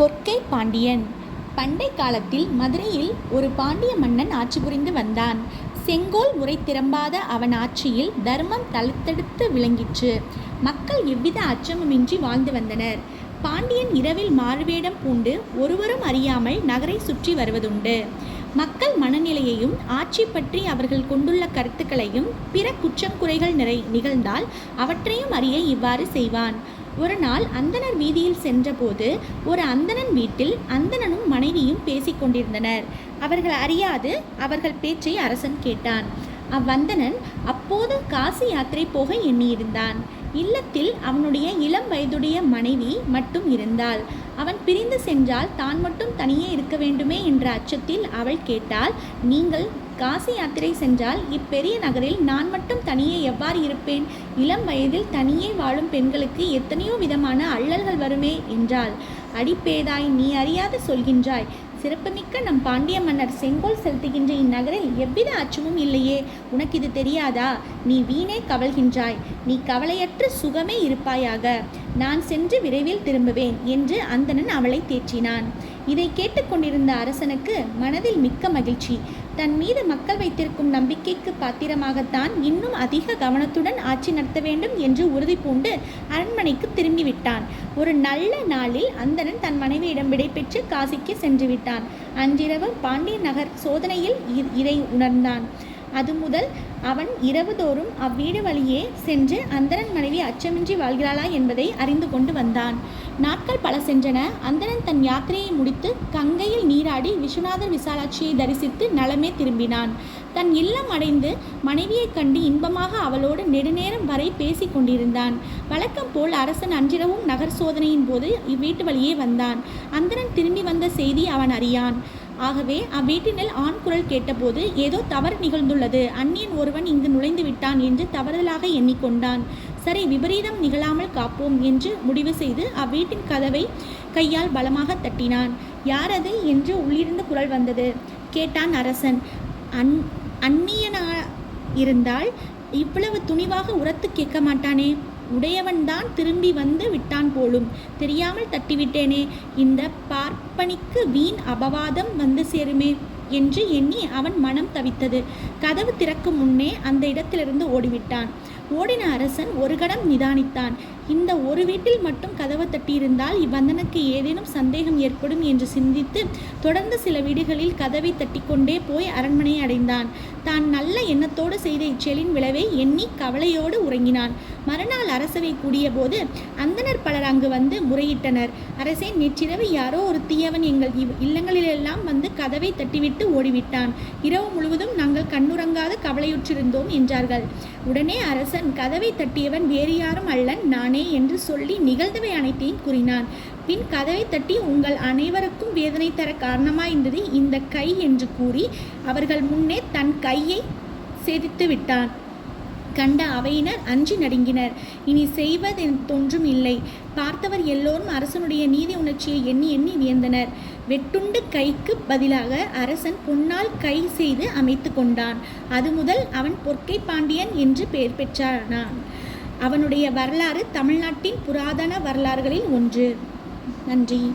பொற்கை பாண்டியன். பண்டை காலத்தில் மதுரையில் ஒரு பாண்டிய மன்னன் ஆட்சி புரிந்து வந்தான். செங்கோல் முறை திறம்பாத அவன் ஆட்சியில் தர்மம் தளத்தெடுத்து விளங்கிற்று. மக்கள் எவ்வித அச்சமுமின்றி வாழ்ந்து வந்தனர். பாண்டியன் இரவில் மாறுவேடம் பூண்டு ஒருவரும் அறியாமல் நகரை சுற்றி வருவதுண்டு. மக்கள் மனநிலையையும் ஆட்சி பற்றி அவர்கள் கொண்டுள்ள கருத்துக்களையும் பிற குற்றம் குறைகள் நிறை நிகழ்ந்தால் அவற்றையும் அறிய இவ்வாறு செய்வான். ஒரு நாள் அந்தணர் வீதியில் சென்றபோது ஒரு அந்தணன் வீட்டில் அந்தணனும் மனைவியும் பேசிக்கொண்டிருந்தனர். அவர்கள் அறியாது அவர்கள் பேச்சை அரசன் கேட்டான். அவ்வந்தனன் அப்போது காசி யாத்திரை போக எண்ணியிருந்தான். இல்லத்தில் அவனுடைய இளம் வயதுடைய மனைவி மட்டும் இருந்தாள். அவன் பிரிந்து சென்றால் தான் மட்டும் தனியே இருக்க வேண்டுமே என்ற அச்சத்தில் அவள் கேட்டாள் நீங்கள் காசி யாத்திரை சென்றால் இப்பெரிய நகரில் நான் மட்டும் தனியே எவ்வாறு இருப்பேன்? இளம் வயதில் தனியே வாழும் பெண்களுக்கு எத்தனையோ விதமான அல்லல்கள் வருமே என்றாள். அடிப்பேதாய் நீ அறியாது சொல்கின்றாய். சிறப்புமிக்க நம் பாண்டிய மன்னர் செங்கோல் செலுத்துகின்ற இந்நகரில் எவ்வித அச்சமும் இல்லையே. உனக்கு இது தெரியாதா? நீ வீணே கவல்கின்றாய். நீ கவலையற்று சுகமே இருப்பாயாக. நான் சென்று விரைவில் திரும்புவேன் என்று அந்தணன் அவளை தேற்றினான். இதை கேட்டுக்கொண்டிருந்த அரசனுக்கு மனதில் மிக்க மகிழ்ச்சி. தன் மீது மக்கள் வைத்திருக்கும் நம்பிக்கைக்கு பாத்திரமாகத்தான் இன்னும் அதிக கவனத்துடன் ஆட்சி நடத்த வேண்டும் என்று உறுதி பூண்டு அரண்மனைக்கு திரும்பிவிட்டான். ஒரு நல்ல நாளில் அந்தணன் தன் மனைவியிடம் விடைபெற்று காசிக்கு சென்று விட்டான் அன்றிரவு பாண்டிய நகர் சோதனையில் இ- இதை உணர்ந்தான். அது முதல் அவன் இரவுதோறும் அவ்வீடு வழியே சென்று அந்தரன் மனைவி அச்சமின்றி வாழ்கிறாளா என்பதை அறிந்து கொண்டு வந்தான். நாட்கள் பல சென்றன. அந்தரன் தன் யாத்திரையை முடித்து கங்கையில் நீராடி விஸ்வநாதர் விசாலாட்சியை தரிசித்து நலமே திரும்பினான். தன் இல்லம் அடைந்து மனைவியைக் கண்டு இன்பமாக அவளோடு நெடுநேரம் வரை பேசி கொண்டிருந்தான். வழக்கம் போல் அரசன் அன்றிரவும் நகர் சோதனையின் போது இவ்வீட்டு வழியே வந்தான். அந்தரன் திரும்பி வந்த செய்தி அவன் அறியான். ஆகவே அவ்வீட்டினில் ஆண் குரல் கேட்டபோது ஏதோ தவறு நிகழ்ந்துள்ளது. அந்நியன் ஒருவன் இங்கு நுழைந்து விட்டான் என்று தவறுதலாக எண்ணிக்கொண்டான். சரி விபரீதம் நிகழாமல் காப்போம் என்று முடிவு செய்து அவ்வீட்டின் கதவை கையால் பலமாக தட்டினான். யார் அது? என்று உள்ளிருந்து குரல் வந்தது. கேட்டான் அரசன். அன் அந்நியனா இருந்தால் இவ்வளவு துணிவாக உரத்து கேட்க மாட்டானே? உடையவன்தான் திரும்பி வந்து விட்டான் போலும். தெரியாமல் தட்டிவிட்டேனே இந்த பார்ப்பனிக்கு வீண் அபவாதம் வந்து சேருமே என்று எண்ணி அவன் மனம் தவித்தது. கதவு திறக்கும் முன்னே அந்த இடத்திலிருந்து ஓடிவிட்டான். ஓடின அரசன் ஒரு கடம் நிதானித்தான். இந்த ஒரு வீட்டில் மட்டும் கதவு தட்டியிருந்தால் இவ்வந்தனுக்கு ஏதேனும் சந்தேகம் ஏற்படும் என்று சிந்தித்து தொடர்ந்து சில வீடுகளில் கதவை தட்டிக்கொண்டே போய் அரண்மனையை அடைந்தான். தான் நல்ல எண்ணத்தோடு செய்த இச்செயலின் விளைவை எண்ணி கவலையோடு உறங்கினான். மறுநாள் அரசவை கூடிய போது அந்தணர் அங்கு வந்து முறையிட்டனர். அரசே நேற்றிரவு யாரோ ஒரு தீயவன் எங்கள் இவ்- இல்லங்களிலெல்லாம் வந்து கதவை தட்டிவிட்டு ஓடிவிட்டான். இரவு முழுவதும் நாங்கள் கண்ணுறங்காத கவலையுற்றிருந்தோம் என்றார்கள். உடனே அரசன் கதவை தட்டியவன் வேறு யாரும் அல்லன் நானே என்று சொல்லி நிகழ்ந்தவை அனைத்தையும் கூறினான். பின் கதவை தட்டி உங்கள் அனைவருக்கும் வேதனை தர காரணமாயிருந்தது இந்த கை என்று கூறி அவர்கள் முன்னே தன் கையை சேதித்து விட்டான் கண்ட அவையினர் அஞ்சி நடுங்கினர். இனி செய்வதொன்றும் இல்லை. பார்த்தவர் எல்லோரும் அரசனுடைய நீதி உணர்ச்சியை எண்ணி எண்ணி வியந்தனர். வெட்டுண்டு கைக்கு பதிலாக அரசன் பொன்னால் கை செய்து அமைத்து கொண்டான். அது முதல் அவன் பொற்கை பாண்டியன் என்று பெயர் பெற்றானான். அவனுடைய வரலாறு தமிழ்நாட்டின் புராதன வரலாறுகளில் ஒன்று. நன்றி.